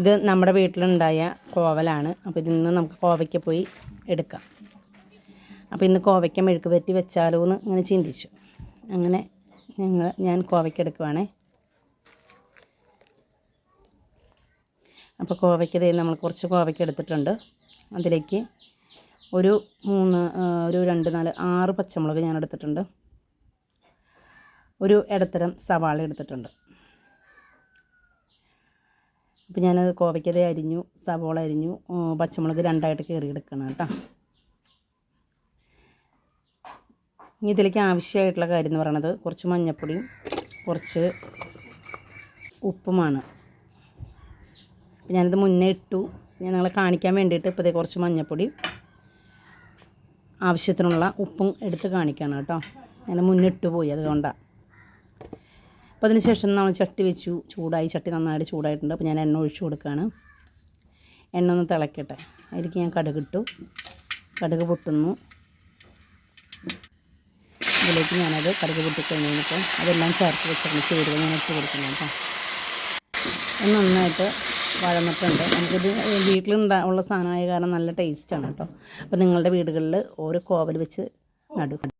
ഇത് നമ്മുടെ വീട്ടിലുണ്ടായ കോവലാണ്. അപ്പോൾ ഇതിൽ നിന്ന് നമുക്ക് കോവയ്ക്ക് പോയി എടുക്കാം. അപ്പോൾ ഇന്ന് കോവയ്ക്ക മെഴുക്ക് പറ്റി വെച്ചാലോ എന്ന് ഇങ്ങനെ ചിന്തിച്ചു. അങ്ങനെ ഞങ്ങൾ ഞാൻ കോവയ്ക്ക് എടുക്കുവാണേ. അപ്പോൾ കോവയ്ക്ക് ദേ നമ്മൾ കുറച്ച് കോവയ്ക്ക് എടുത്തിട്ടുണ്ട്. അതിലേക്ക് ഒരു മൂന്ന് ഒരു രണ്ട് നാല് ആറ് പച്ചമുളക് ഞാൻ എടുത്തിട്ടുണ്ട്. ഒരു ഇടത്തരം സവാള എടുത്തിട്ടുണ്ട്. അപ്പോൾ ഞാനത് കോവയ്ക്കത് അരിഞ്ഞു സവോള അരിഞ്ഞു പച്ചമുളക് രണ്ടായിട്ട് കയറി എടുക്കണം കേട്ടോ. ഇനി ഇതിലേക്ക് ആവശ്യമായിട്ടുള്ള കാര്യം എന്ന് പറയണത് കുറച്ച് മഞ്ഞൾപ്പൊടിയും കുറച്ച് ഉപ്പുമാണ്. അപ്പോൾ ഞാനിത് മുന്നേ ഇട്ടു. ഞാൻ നിങ്ങളെ കാണിക്കാൻ വേണ്ടിയിട്ട് ഇപ്പോൾ കുറച്ച് മഞ്ഞൾപ്പൊടി ആവശ്യത്തിനുള്ള ഉപ്പും എടുത്ത് കാണിക്കണം കേട്ടോ. ഞാൻ മുന്നിട്ട് പോയി അതുകൊണ്ടാണ് അപ്പോൾ അതിന് ശേഷം നമ്മൾ ചട്ടി വെച്ചു ചൂടായി. ചട്ടി നന്നായിട്ട് ചൂടായിട്ടുണ്ട്. അപ്പോൾ ഞാൻ എണ്ണ ഒഴിച്ചു കൊടുക്കുകയാണ് എണ്ണ ഒന്ന് തിളക്കട്ടെ. അതിലേക്ക് ഞാൻ കടുക് ഇട്ടു. കടുക് പൊട്ടുന്നു. ഇതിലേക്ക് ഞാനത് കടുക് പൊട്ടിക്കഴിഞ്ഞപ്പോൾ അതെല്ലാം ചേർത്ത് വെച്ചിട്ടുണ്ട്. ചേരുവ ഞാൻ ഇട്ട് കൊടുക്കുന്നു കേട്ടോ. നന്നായിട്ട് വഴന്നിട്ടുണ്ട്. നമുക്കിത് വീട്ടിലുണ്ടാ ഉള്ള സാധനമായ കാരണം നല്ല ടേസ്റ്റാണ് കേട്ടോ. അപ്പോൾ നിങ്ങളുടെ വീടുകളിൽ ഓരോ കോവൽ വെച്ച് നടും